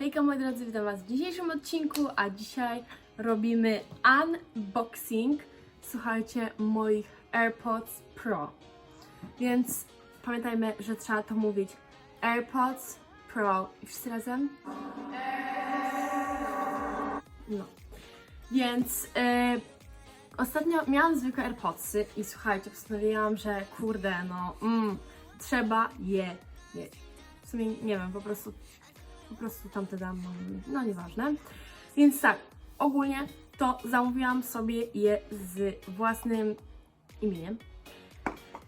Hejka moi drodzy, witam Was w dzisiejszym odcinku, a dzisiaj robimy unboxing, słuchajcie, moich AirPods Pro. Więc pamiętajmy, że trzeba to mówić AirPods Pro. I wszyscy razem? No. Więc e, ostatnio miałam zwykłe AirPodsy i słuchajcie, postanowiłam, że kurde, no, mm, trzeba je mieć. W sumie nie wiem, po prostu po prostu tamte dam, no, nieważne. Więc tak, ogólnie to zamówiłam sobie je z własnym imieniem.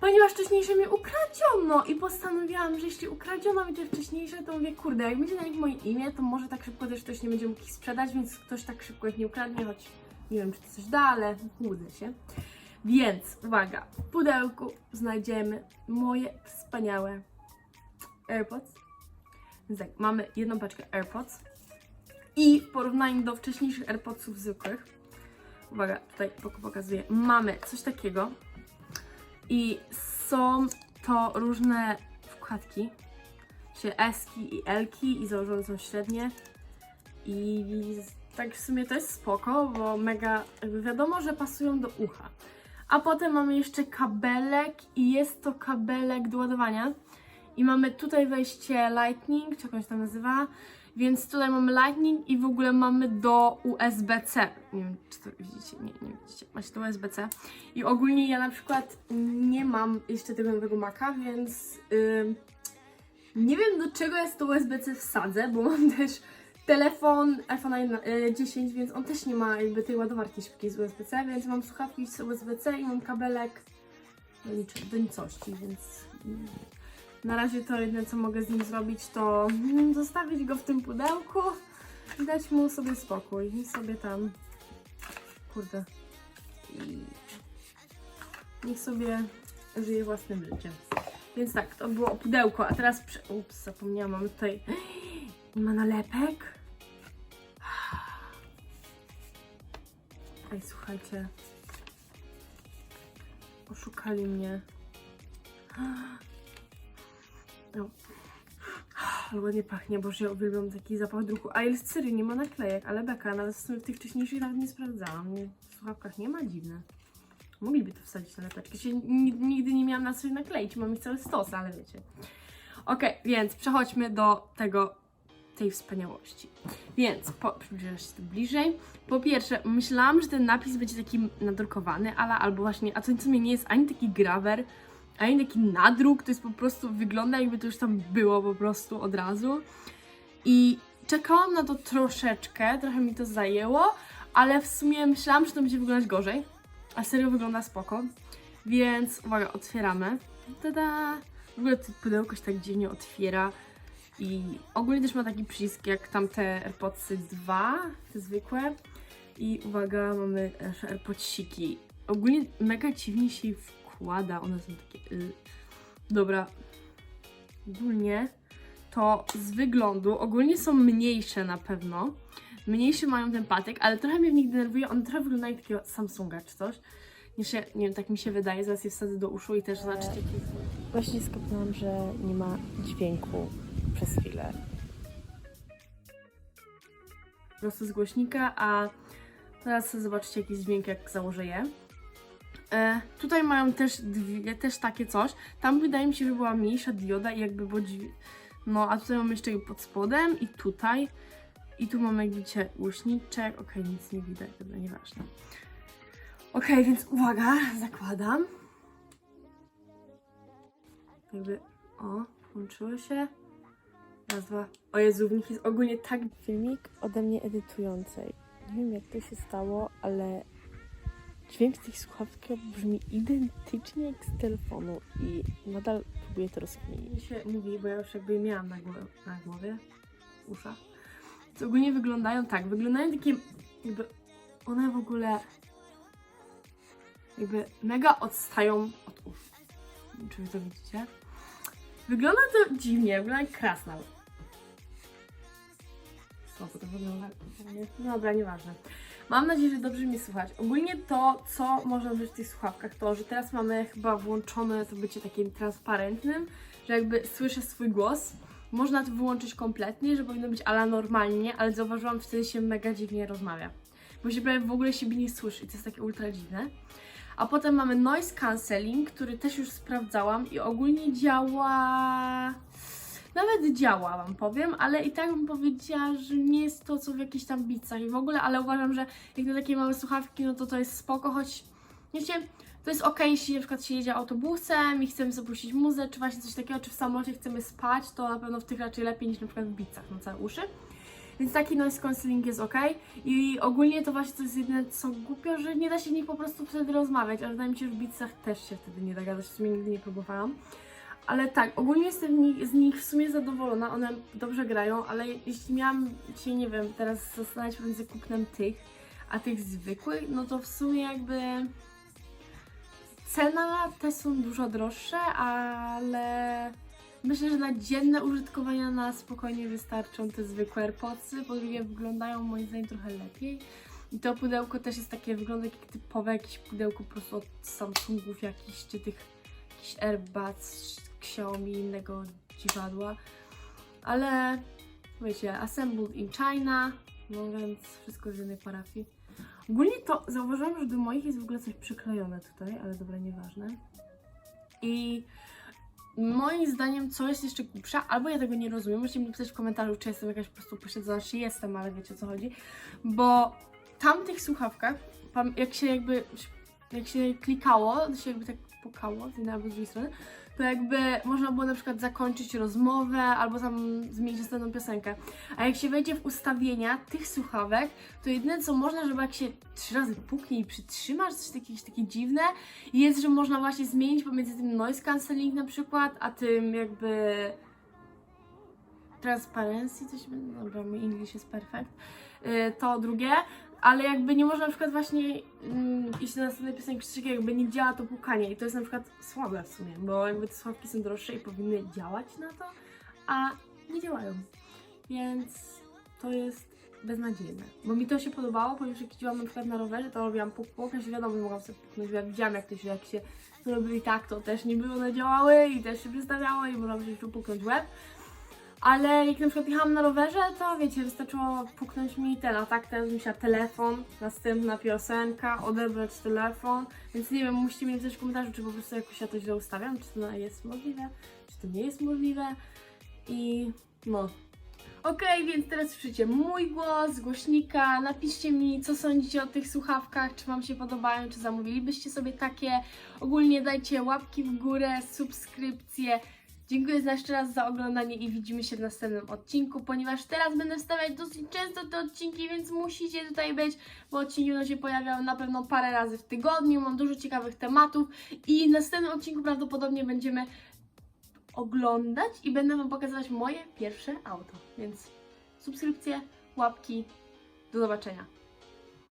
Ponieważ wcześniejsze mnie ukradziono i postanowiłam, że jeśli ukradziono będzie wcześniejsze, to mówię, kurde, jak będzie na nich moje imię, to może tak szybko też ktoś nie będzie mógł ich sprzedać, więc ktoś tak szybko ich nie ukradnie, choć nie wiem, czy to coś da, ale łudzę się. Więc, uwaga, w pudełku znajdziemy moje wspaniałe AirPods. Więc tak, mamy jedną paczkę AirPods i w porównaniu do wcześniejszych AirPodsów zwykłych, uwaga, tutaj pok- pokazuję, mamy coś takiego i są to różne wkładki, czy S-ki i L-ki i założone są średnie i tak w sumie to jest spoko, bo mega, jakby wiadomo, że pasują do ucha. A potem mamy jeszcze kabelek i jest to kabelek do ładowania. I mamy tutaj wejście Lightning, czy jak on się tam nazywa. Więc tutaj mamy Lightning i w ogóle mamy do USB-C. Nie wiem, czy to widzicie? Nie, nie widzicie. Macie do USB-C. I ogólnie ja na przykład nie mam jeszcze tego nowego Maca, więc ym, nie wiem do czego jest to USB-C wsadzę, bo mam też telefon iPhone 10, więc on też nie ma jakby tej ładowarki szybkiej z USB-C, więc mam słuchawki z USB-C i mam kabelek do, niczego, do nicości, więc na razie to jedyne co mogę z nim zrobić to mm, zostawić go w tym pudełku i dać mu sobie spokój i sobie tam kurde i niech sobie żyje własnym życiem. Więc tak, to było pudełko, a teraz prze... ups, zapomniałam, tutaj nie ma nalepek. Ej, słuchajcie. Oszukali mnie. No. Ale ładnie pachnie, bo ja uwielbiam taki zapach druku. A jest serio, nie ma naklejek, ale beka, nawet w tych wcześniejszych nawet nie sprawdzałam. Nie, w słuchawkach nie ma, dziwne. Mogliby tu wsadzić nalepeczkę. Się ni- nigdy nie miałam na sobie nakleić, mam ich cały stos, ale wiecie. Okej, więc przechodźmy do tego, tej wspaniałości. Więc, po, przybliżę się tu bliżej. Po pierwsze, myślałam, że ten napis będzie taki nadrukowany, ale albo właśnie, a to w sumie nie jest ani taki grawer, ani taki nadruk, to jest po prostu, wygląda jakby to już tam było po prostu od razu. I czekałam na to troszeczkę, trochę mi to zajęło, ale w sumie myślałam, że to będzie wyglądać gorzej. A serio wygląda spoko. Więc uwaga, otwieramy. Tada! W ogóle to pudełko się tak dziwnie otwiera. I ogólnie też ma taki przycisk jak tamte AirPodsy 2, te zwykłe. I uwaga, mamy nasze AirPodsiki. Ogólnie mega dziwnie się wkłada, one są takie... Y. Dobra. Ogólnie to z wyglądu, ogólnie są mniejsze na pewno. Mniejszy mają ten patek, ale trochę mnie w nich denerwuje, one trochę wyglądają jak takiego Samsunga czy coś. Niż ja, nie wiem, tak mi się wydaje, zaraz je wsadzę do uszu i też zobaczycie jaki jest. Właśnie skapnęłam, że nie ma dźwięku przez chwilę. po prostu z głośnika, a teraz zobaczycie jakiś dźwięk, jak założę je. E, tutaj mają też dwie, też takie coś. Tam wydaje mi się, że była mniejsza dioda i jakby było dźwięk. No, a tutaj mamy jeszcze pod spodem i tutaj. I tu mamy, jak widzicie, głośniczek. Okej, nic nie widać, dobra, nieważne. Okej, więc uwaga, zakładam. Jakby, o, włączyło się. Raz, dwa. O Jezu, w nich jest ogólnie tak Filmik ode mnie edytującej. Nie wiem jak to się stało, ale dźwięk z tych słuchawek brzmi identycznie jak z telefonu i nadal próbuję to rozkminić. mi się mówi, bo ja już jakby miałam na, głowie, na głowie, usza. To ogólnie wyglądają tak, wyglądają takie jakby one w ogóle jakby mega odstają od uszu. Czy wy to widzicie? Wygląda to dziwnie, wygląda jak krasnal. Słabo to wygląda. Dobra, nieważne. Mam nadzieję, że dobrze mnie słychać. Ogólnie to, co można być w tych słuchawkach, to, że teraz mamy chyba włączone to bycie takim transparentnym, że jakby słyszę swój głos można to wyłączyć kompletnie, że powinno być ala normalnie, ale zauważyłam, że wtedy się mega dziwnie rozmawia. Bo się prawie w ogóle siebie nie słyszy i to jest takie ultra dziwne. A potem mamy noise cancelling, który też już sprawdzałam i ogólnie działa. Nawet działa, wam powiem, ale i tak bym powiedziała, że nie jest to co w jakichś tam bicach i w ogóle, ale uważam, że jak na takie małe słuchawki, no to to jest spoko, choć wiecie, to jest ok, jeśli na przykład się jedzie autobusem i chcemy sobie puścić muzę, czy właśnie coś takiego, czy w samolocie chcemy spać, to na pewno w tych raczej lepiej niż na przykład w bicach na całe uszy. Więc taki noise cancelling jest ok. I ogólnie to właśnie to jest jedyne co głupio, że nie da się w nich po prostu wtedy rozmawiać, ale wydaje mi się, że w bicach też się wtedy nie da gadać, w sumie nigdy nie próbowałam. Ale tak, ogólnie jestem z nich w sumie zadowolona, one dobrze grają, ale jeśli miałam się, nie wiem, teraz zastanawiać między kupnem tych, a tych zwykłych, no to w sumie jakby cena te są dużo droższe, ale myślę, że na dzienne użytkowania na spokojnie wystarczą te zwykłe AirPodsy, po drugie wyglądają moim zdaniem trochę lepiej. I to pudełko też jest takie, wygląda jak typowe jakieś pudełko po prostu od Samsungów jakichś, czy tych jakichś AirBuds, Xiaomi, innego dziwadła. Ale wiecie, assembled in China, no więc wszystko z jednej parafii. Ogólnie to zauważyłam, że do moich jest w ogóle coś przyklejone tutaj, ale dobra, nieważne. I moim zdaniem, co jest jeszcze głupsze, albo ja tego nie rozumiem, możecie mi napisać w komentarzu, czy jestem jakaś po prostu posiedzona, czy jestem, ale wiecie o co chodzi. Bo tamtych słuchawkach, jak się jakby, jak się klikało, to się jakby tak pukało z jednej albo z drugiej strony, to jakby można było na przykład zakończyć rozmowę albo tam zmienić następną piosenkę. A jak się wejdzie w ustawienia tych słuchawek, to jedyne co można, żeby jak się trzy razy puknie i przytrzymasz, coś takie, takie dziwne, jest, że można właśnie zmienić pomiędzy tym noise cancelling na przykład, a tym jakby transparency, coś, dobra, mój English jest perfekt, Yy, to drugie, ale jakby nie można na przykład właśnie mm, iść na następnej piosenki, czy takiego, jakby nie działa to pukanie i to jest na przykład słabe w sumie, bo jakby te słuchawki są droższe i powinny działać na to, a nie działają, więc to jest beznadziejne, bo mi to się podobało, ponieważ jak jeździłam na przykład na rowerze, to robiłam puk puk, a się wiadomo, mogłam sobie puknąć, bo ja widziałam jak to się, jak się robili tak, to też nie było, one działały i też się przestawiało i można się puknąć łeb. Ale jak na przykład jechałam na rowerze, to wiecie, wystarczyło puknąć mi ten, a tak? Teraz musiała telefon, następna piosenka, odebrać telefon, więc nie wiem, musicie mi napisać w komentarzu, czy po prostu jakoś ja to źle ustawiam, czy to jest możliwe, czy to nie jest możliwe. I no. Okej, więc teraz słyszycie mój głos, głośnika, napiszcie mi, co sądzicie o tych słuchawkach, czy Wam się podobają, czy zamówilibyście sobie takie, ogólnie dajcie łapki w górę, subskrypcje, Dziękuję jeszcze raz za oglądanie i widzimy się w następnym odcinku, ponieważ teraz będę wstawiać dosyć często te odcinki, więc musicie tutaj być, bo odcinki będą się pojawiały na pewno parę razy w tygodniu, mam dużo ciekawych tematów i w następnym odcinku prawdopodobnie będziemy oglądać i będę Wam pokazywać moje pierwsze auto, więc subskrypcje, łapki, do zobaczenia.